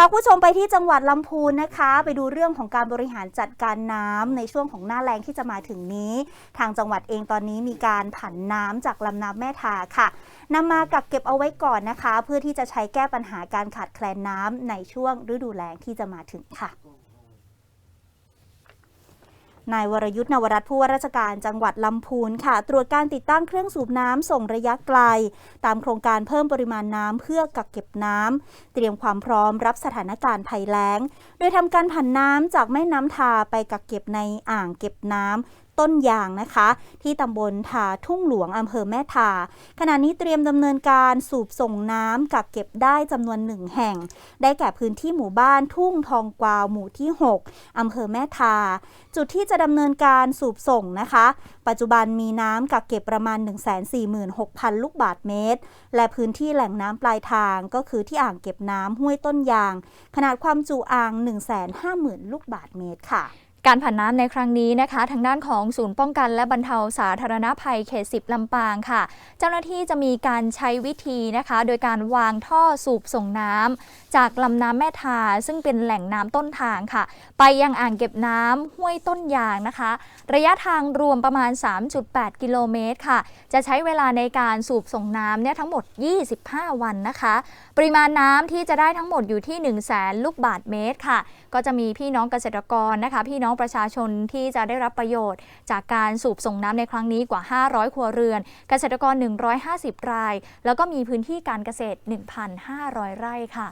พาคุณผู้ชมไปที่จังหวัดลำพูนนะคะ ไปดูเรื่องของการบริหารจัดการน้ำในช่วงของหน้าแรงที่จะมาถึงนี้ ทางจังหวัดเองตอนนี้มีการผันน้ำจากลำน้ำแม่ทาค่ะนำมากักเก็บเอาไว้ก่อนนะคะ เพื่อที่จะใช้แก้ปัญหาการขาดแคลนน้ำในช่วงฤดูแล้งที่จะมาถึงค่ะ นายวรยุทธ์นวรัตน์ผู้ว่าราชการจังหวัดลำพูนค่ะ ตรวจการติดตั้งเครื่องสูบน้ำส่งระยะไกล ตามโครงการเพิ่มปริมาณน้ำเพื่อกักเก็บน้ำเตรียมความพร้อมรับสถานการณ์ภัยแล้ง โดยทำการผันน้ำจากแม่น้ำทาไปกักเก็บในอ่างเก็บน้ำ ต้นยางนะคะ ที่ตำบลทาทุ่งหลวงอำเภอแม่ทา ขณะนี้เตรียมดำเนินการสูบส่งน้ำกักเก็บได้จำนวนหนึ่งแห่ง ได้แก่พื้นที่หมู่บ้านทุ่งทองกวาวหมู่ที่ 6อำเภอแม่ทา จุดที่จะดำเนินการสูบส่งนะคะ ปัจจุบันมีน้ำกักเก็บประมาณ 146,000 ลูกบาทเมตร และพื้นที่แหล่งน้ำปลายทางก็คือที่อ่างเก็บน้ำห้วยต้นยาง ขนาดความจุอ่าง 150,000 ลูกบาทเมตรค่ะ การผันน้ำในครั้งนี้นะคะ ทางด้านของศูนย์ป้องกันและบรรเทาสาธารณภัยเขต10ลำปางค่ะ เจ้าหน้าที่จะมีการใช้วิธีนะคะ โดยการวางท่อสูบส่งน้ำจากลำน้ำแม่ทา ซึ่งเป็นแหล่งน้ำต้นทางค่ะ ไปยังอ่างเก็บน้ำห้วยต้นยางนะคะ ระยะทางรวมประมาณ 3.8 กิโลเมตรค่ะ จะใช้เวลาในการสูบส่งน้ำเนี่ยทั้งหมด 25 วันนะคะ ปริมาณน้ำที่จะได้ทั้งหมดอยู่ที่1 0 0 0 0แสนลูกบาทเมตรค่ะ ก็จะมีพี่น้องเกษตรกรนะคะพี่น้องน้องประชาชนที่จะได้รับประโยชน์ จากการสูบส่งน้ำในครั้งนี้กว่า 500 ครัวเรือน เกษตรกร 150 ราย แล้วก็มีพื้นที่การเกษตร 1,500 ไร่ค่ะ